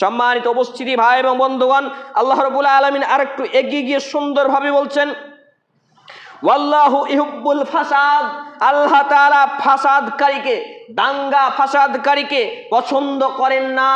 সম্মানিত উপস্থিতি, ভাই এবং বন্ধুগণ, আল্লাহ রবুল্লা আলমিন আরেকটু এগিয়ে গিয়ে সুন্দরভাবে বলছেন, ওয়াল্লাহু ফাসাদ আল্লাহ ফাসাদকারীকে, দাঙ্গা ফাসাদকারীকে পছন্দ করেন না।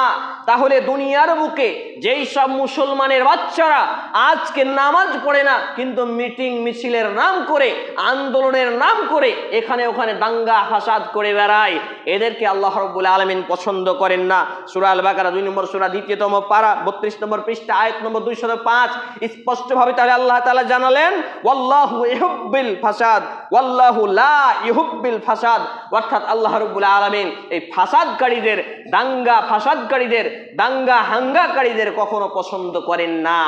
তাহলে দুনিয়ার বুকে যেই সব মুসলমানের বাচ্চারা আজকে নামাজ পড়ে না, কিন্তু মিটিং মিছিলের নাম করে, আন্দোলনের নাম করে এখানে ওখানে দাঙ্গা হাসাদ করে বেড়ায়। এদেরকে আল্লাহ রব্বুল আলমিন পছন্দ করেন না। সুরা আল বাকারা দুই নম্বর, সুরা দ্বিতীয়তম পারা, বত্রিশ নম্বর পৃষ্ঠা, আয়ত নম্বর দুইশত পাঁচ। স্পষ্টভাবে তাহলে আল্লাহ তাআলা জানালেন, ওয়াল্লাহু ইহুব্বিল ফাসাদ, ওয়াল্লাহু লা ইহুব্বিল ফাসাদ। অর্থাৎ আল্লাহ রব্বুল আলামিন এই ফাসাদকারীদের, দাঙ্গা ফাসাদকারীদের দাঙ্গা হাঙ্গাকারীদের কখনো পছন্দ করেন না।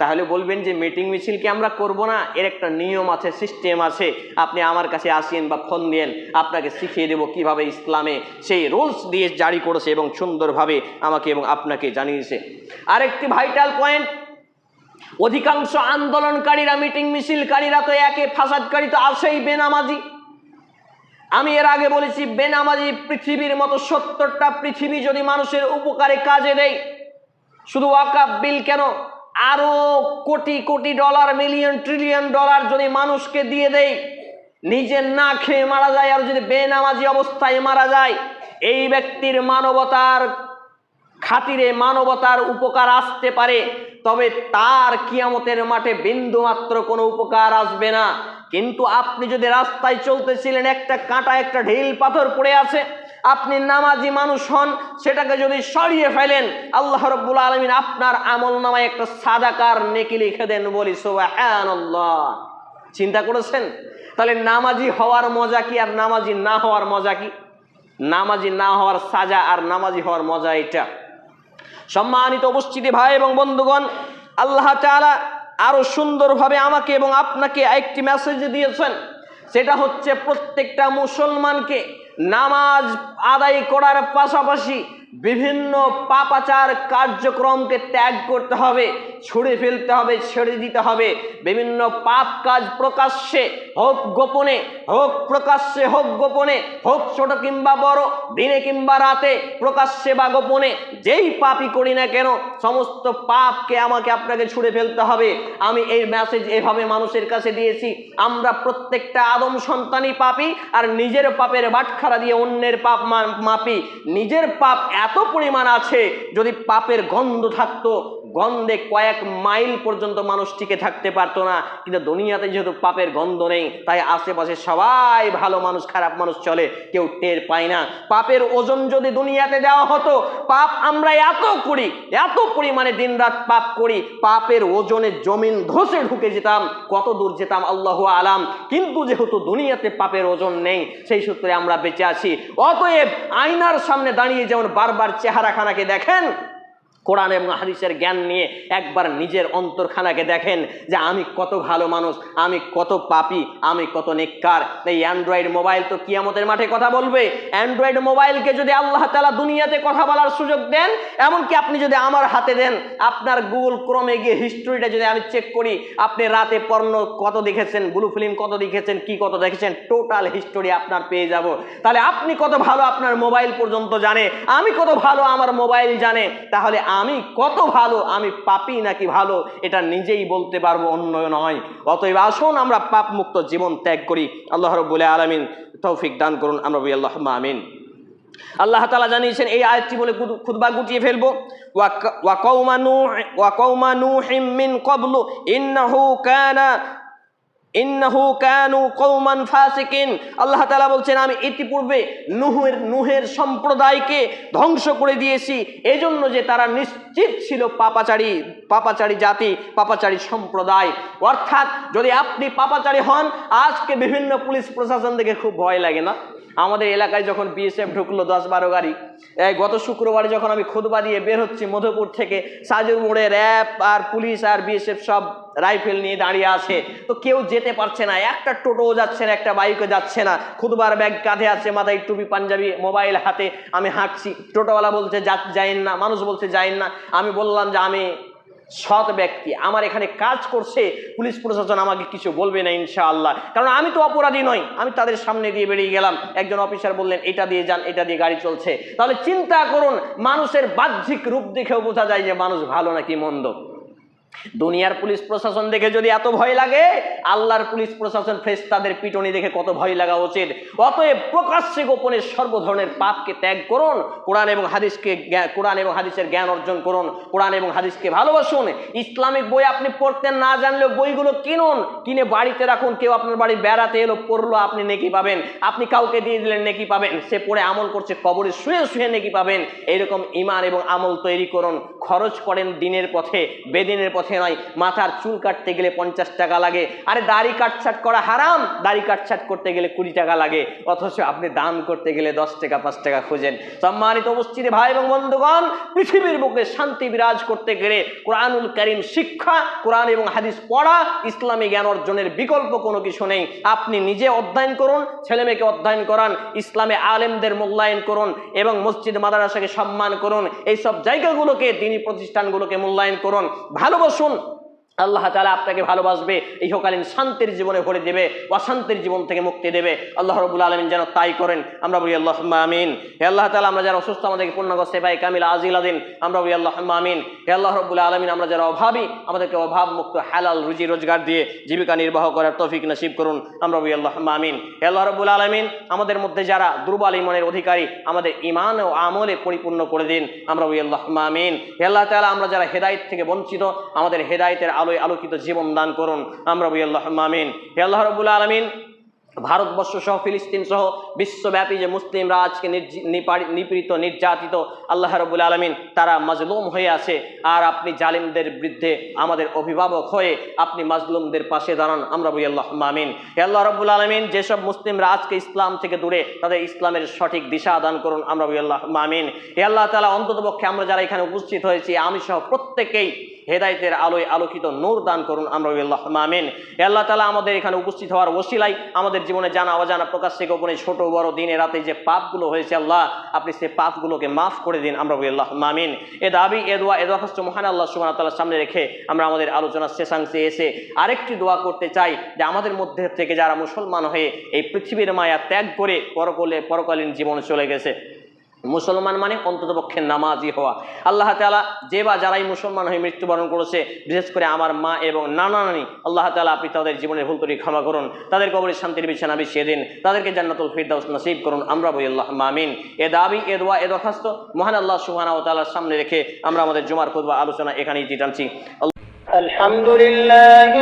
তাহলে বলবেন যে মিটিং মিছিলকে আমরা করব না? এর একটা নিয়ম আছে, সিস্টেম আছে। আপনি আমার কাছে আসেন বা ফোন দিয়েন আপনাকে শিখিয়ে দেব কীভাবে ইসলামে সেই রুলস দিয়ে জারি করেছে এবং সুন্দরভাবে আমাকে এবং আপনাকে জানিয়েছে। আরেকটি ভাইটাল পয়েন্ট, অধিকাংশ আন্দোলনকারীরা, মিটিং মিছিলকারীরা তো একে ফাসাদকারী তো আসেই বেনামাজি। আমি এর আগে বলেছি, বেনামাজি পৃথিবীর মতো সত্তরটা পৃথিবী যদি মানুষের উপকারে কাজে দেয়, শুধু ওয়াকাব বিল কেন? আরও crore crore dollar, million, trillion dollar যদি মানুষকে দিয়ে দেয়, নিজে না খেয়ে মারা যায় আর যদি বেনামাজি অবস্থায় মারা যায়, এই ব্যক্তির মানবতার খাতিরে মানবতার উপকার আসতে পারে, তবে তার কিয়ামতের মাঠে বিন্দুমাত্র কোনো উপকার আসবে না। কিন্তু আপনি যদি রাস্তায় চলতেছিলেন, একটা কাঁটা, একটা ঢিল পাথর পড়ে আছে, আপনি নামাজি মানুষ হন, সেটাকে যদি সরিয়ে ফেলেন, আল্লাহ রব্বুল আলমিন আপনার আমল নামায় একটা সাদাকার নেকি লিখে দেন বলি সোবাহ চিন্তা করেছেন? তাহলে নামাজি হওয়ার মজা কি আর নামাজি না হওয়ার মজা কি? নামাজি না হওয়ার সাজা আর নামাজি হওয়ার মজা এটা। সম্মানিত উপস্থিতি ভাই এবং বন্ধুগণ, আল্লাহ তাআলা আরও সুন্দরভাবে আমাকে এবং আপনাকে একটি মেসেজ দিয়েছেন। সেটা হচ্ছে প্রত্যেকটা মুসলমানকে নামাজ আদায় করার পাশাপাশি বিভিন্ন পাপাচার কার্যক্রমকে ত্যাগ করতে হবে, ছুড়ে ফেলতে হবে, ছেড়ে দিতে হবে। বিভিন্ন পাপ কাজ প্রকাশ্যে হোক গোপনে, হোক প্রকাশ্যে হোক গোপনে, হোক ছোট কিংবা বড়, দিনে কিংবা রাতে, প্রকাশ্যে বা গোপনে, যেই পাপই করি না কেন, সমস্ত পাপকে আমাকে আপনাকে ছুড়ে ফেলতে হবে। আমি এই মেসেজ এভাবে মানুষের কাছে দিয়েছি, আমরা প্রত্যেকটা আদম সন্তানই পাপি, আর নিজের পাপের বাটখারা দিয়ে অন্যের পাপ মাপি। নিজের পাপ এত পরিমাণ আছে যদি পাপের গন্ধ থাকতো গন্ধে কয়েক মাইল পর্যন্ত মানুষ টিকে থাকতে পারতো না। কিন্তু দুনিয়াতে যেহেতু পাপের গন্ধ নেই, তাই আশেপাশে সবাই ভালো মানুষ, খারাপ মানুষ চলে, কেউ টের পায় না। পাপের ওজন যদি দুনিয়াতে দেওয়া হতো, পাপ আমরা এত করি, এত পরিমাণে দিনরাত পাপ করি, পাপের ওজনে জমিন ধসে ঢুকে যেতাম, কত দূর যেতাম, আল্লাহ আলাম। কিন্তু যেহেতু দুনিয়াতে পাপের ওজন নেই, সেই সূত্রে আমরা বেঁচে আছি। অতএব আয়নার সামনে দাঁড়িয়ে যেমন বারবার চেহারাখানাকে দেখেন কোরআন এবং হাদিসের জ্ঞান নিয়ে একবার নিজের অন্তরখানাকে দেখেন যে আমি কত ভালো মানুষ, আমি কত পাপি, আমি কত নেককার। এই অ্যান্ড্রয়েড মোবাইল তো কিয়ামতের মাঠে কথা বলবে। অ্যান্ড্রয়েড মোবাইলকে যদি আল্লাহ তালা দুনিয়াতে কথা বলার সুযোগ দেন, এমনকি আপনি যদি আমার হাতে দেন, আপনার গুগল ক্রমে গিয়ে হিস্টোরিটা যদি আমি চেক করি, আপনি রাতে পর্ণ কত দেখেছেন, ব্লু ফিল্ম কত দেখেছেন, কি কত দেখেছেন, টোটাল হিস্টোরি আপনার পেয়ে যাব। তাহলে আপনি কত ভালো আপনার মোবাইল পর্যন্ত জানে, আমি কত ভালো আমার মোবাইল জানে, তাহলে আমি কত ভালো, আমি পাপি নাকি ভালো, এটা নিজেই বলতে পারব অন্য নয়। অতএব আসুন, আমরা পাপ মুক্ত জীবন ত্যাগ করি। আল্লাহ রব্বুল আলমিন তৌফিক দান করুন, আমরা বলি আল্লাহ আমিন। আল্লাহ তালা জানিয়েছেন, এই আয়াতটি বলে খুদবা গুটিয়ে ফেলব। ওয়া- নূহ- ওয়া কওমা নূহিম মিন ক্বাবলু, ইন্নাহু কানা ইন্নাহু কানু কৌমান ফাসিকিন। আল্লাহ তালা বলছেন, আমি ইতিপূর্বে নুহের নুহের সম্প্রদায়কে ধ্বংস করে দিয়েছি। এজন্য যে তারা নিশ্চিত ছিল পাপাচারী পাপাচারী জাতি, পাপাচারী সম্প্রদায়। অর্থাৎ যদি আপনি পাপাচারী হন, আজকে বিভিন্ন পুলিশ প্রশাসন দেখে খুব ভয় লাগে না? আমাদের এলাকায় যখন বিএসএফ ঢুকলো দশ বারো গাড়ি গত শুক্রবারে যখন আমি খুদবা দিয়ে বের হচ্ছি মধুপুর থেকে সাজুর মোড়ে র্যাব আর পুলিশ আর বিএসএফ সব রাইফেল নিয়ে দাঁড়িয়ে আছে। তো কেউ যেতে পারছে না, একটা টোটো যাচ্ছে না, একটা বাইকও যাচ্ছে না। খুদবার ব্যাগ কাঁধে আছে, মাথায় টুপি, পাঞ্জাবি মোবাইল হাতে আমি হাঁটছি। টোটোওয়ালা বলছে যাইন না। মানুষ বলছে, যাইন না। আমি বললাম যে, আমি সৎ ব্যক্তি। আমার এখানে কাজ করছে, পুলিশ প্রশাসন আমাকে কিছু বলবে না ইনশাআল্লাহ। কারণ আমি তো অপরাধী নই, আমি তাদের সামনে দিয়ে বেরিয়ে গেলাম। একজন অফিসার বললেন, এটা দিয়ে যান, এটা দিয়ে গাড়ি চলছে। তাহলে চিন্তা করুন, মানুষের বাহ্যিক রূপ দেখেও বোঝা যায় যে মানুষ ভালো নাকি মন্দ। দুনিয়ার পুলিশ প্রশাসন দেখে যদি এত ভয় লাগে, আল্লাহর পুলিশ প্রশাসন ফ্রেস তাদের পিটনি দেখে কত ভয় লাগা উচিত। অতএব প্রকাশ্যে গোপনে সর্ব ধরনের পাপকে ত্যাগ করুন, কোরআন এবং হাদিসকে কোরআন এবং হাদিসের জ্ঞান অর্জন করুন, কোরআন এবং হাদিসকে ভালোবাসুন। ইসলামিক বই আপনি পড়তে না জানলেও বইগুলো কিনুন, কিনে বাড়িতে রাখুন, কেউ আপনার বাড়ি বেড়াতে এলো, পড়ল, আপনি নেকি পাবেন। আপনি কাউকে দিয়ে দিলেন, নেকি পাবেন। সে পড়ে আমল করছে, কবরে শুয়ে শুয়ে নেকি পাবেন। এরকম ইমান এবং আমল তৈরি করুন। খরচ করেন দিনের পথে, বেদিনের পথে। নয়। মাথার চুল কাটতে গেলে পঞ্চাশ টাকা লাগে। আরে দাড়ি কাটছাট করা হারাম। দাড়ি কাটছাট করতে গেলে কুড়ি টাকা লাগে। অথচ আপনি দান করতে গেলে দশ টাকা, পাঁচ টাকা খোঁজেন। সম্মানিত উপস্থিতি, ভাই এবং বন্ধুগণ, পৃথিবীর বুকে শান্তি বিরাজ করতে গেলে কোরআনুল করিম শিক্ষা, কোরআন এবং হাদিস পড়া, ইসলামী জ্ঞান অর্জনের বিকল্প কোনো কিছু নেই। আপনি নিজে অধ্যয়ন করুন, ছেলে মেয়েকে অধ্যয়ন করান, ইসলামে আলেমদের মূল্যায়ন করুন এবং মসজিদ, মাদ্রাসাকে সম্মান করুন। এইসব জায়গাগুলোকে, দিনী প্রতিষ্ঠানগুলোকে মূল্যায়ন করুন। ভালোবাসুন আল্লাহ তালা আপনাকে ভালোবাসবে। ইহকালীন শান্তির জীবনে ভরে দেবে, অশান্তির জীবন থেকে মুক্তি দেবে। আল্লাহ রবুল আলমিন যেন তাই করেন। আমরা বলি আল্লাহ আমিন। হে আল্লাহ তালা আমরা যারা অসুস্থ, আমাদেরকে পূর্ণাঙ্গ সেবাই কামিল আজিল আদিন আমরা বলি আল্লাহ আমিন। হে আল্লাহ রবুল আলমিন, আমরা যারা অভাবী, আমাদেরকে অভাব মুক্ত হালাল রুজি রোজগার দিয়ে জীবিকা নির্বাহ করার তৌফিক নসিব করুন। আমরা বলি আল্লাহ আমিন। হে আল্লাহ রবুল আলমিন, আমাদের মধ্যে যারা দুর্বল ইমানের অধিকারী, আমাদের ইমান ও আমলে পরিপূর্ণ করে দিন। আমরা বলি আল্লাহ আমিন। হে আল্লাহ তালা আমরা যারা হেদায়ত থেকে বঞ্চিত, আমাদের হেদায়তের আলোয় আলোকিত জীবন দান করুন। আমরা বলি, আল্লাহ আমিন। হে আল্লাহ রবুল আলমিন, ভারতবর্ষ সহ, ফিলিস্তিন সহ, বিশ্বব্যাপী যে মুসলিমরা আজকে নিপীড়িত, নির্যাতিত আল্লাহ রবুল আলমিন, তারা মাজলুম হয়ে আছে। আর আপনি জালিমদের বিরুদ্ধে আমাদের অভিভাবক হয়ে আপনি মাজলুমদের পাশে দাঁড়ান। আমরা বলি, আল্লাহ আমিন। হে আল্লাহ রবুল আলমিন, যেসব মুসলিমরা আজকে ইসলাম থেকে দূরে, তাদের ইসলামের সঠিক দিশা দান করুন। আমরা বলি, আল্লাহ আমিন। হে আল্লাহ তালা অন্তত পক্ষে আমরা যারা এখানে উপস্থিত হয়েছি, আমি সহ প্রত্যেকেই হেদায়তের আলোয় আলোকিত নূর দান করুন, আমরা আল্লাহ আল্লাহ তালা আমাদের এখানে উপস্থিত হওয়ার ওসিলাই আমাদের জীবনে জানা অজানা প্রকাশ্যে গোপনে ছোট, বড় দিনে রাতে যে পাপগুলো হয়েছে আল্লাহ, আপনি সেই পাপগুলোকে মাফ করে দিন, আমরা আল্লাহ মামিন এ দাবি, এ দোয়া, এ দরখাস্ত মহান আল্লাহ সুবাহ তাল্লাহ সামনে রেখে আমরা আমাদের আলোচনার শেষাংশে এসে আরেকটি দোয়া করতে চাই, যে আমাদের মধ্যে থেকে যারা মুসলমান হয়ে এই পৃথিবীর মায়া ত্যাগ করে পরকলে পরকালীন জীবনে চলে গেছে। মুসলমান মানে অন্তত পক্ষে নামাজি হওয়া। আল্লাহ তালা যে বা যারাই মুসলমান হয়ে মৃত্যুবরণ করেছে, বিশেষ করে আমার মা এবং নানা নানি, আল্লাহ তালা আপনি তাদের জীবনের ভুল তৈরি ক্ষমা করুন। তাদের কবরের শান্তির বিছানা বিছিয়ে দিন। তাদেরকে জান্নাতুল ফিরদাউস নসিব করুন। আমরা বই আল্লাহ মামিন এ দাবি, এ দোয়া, এ দরখাস্ত মহান আল্লাহ সুহানা ও তালার সামনে রেখে আমরা আমাদের জুমার খুদবা আলোচনা এখানেই টানছি আলহামদুলিল্লাহ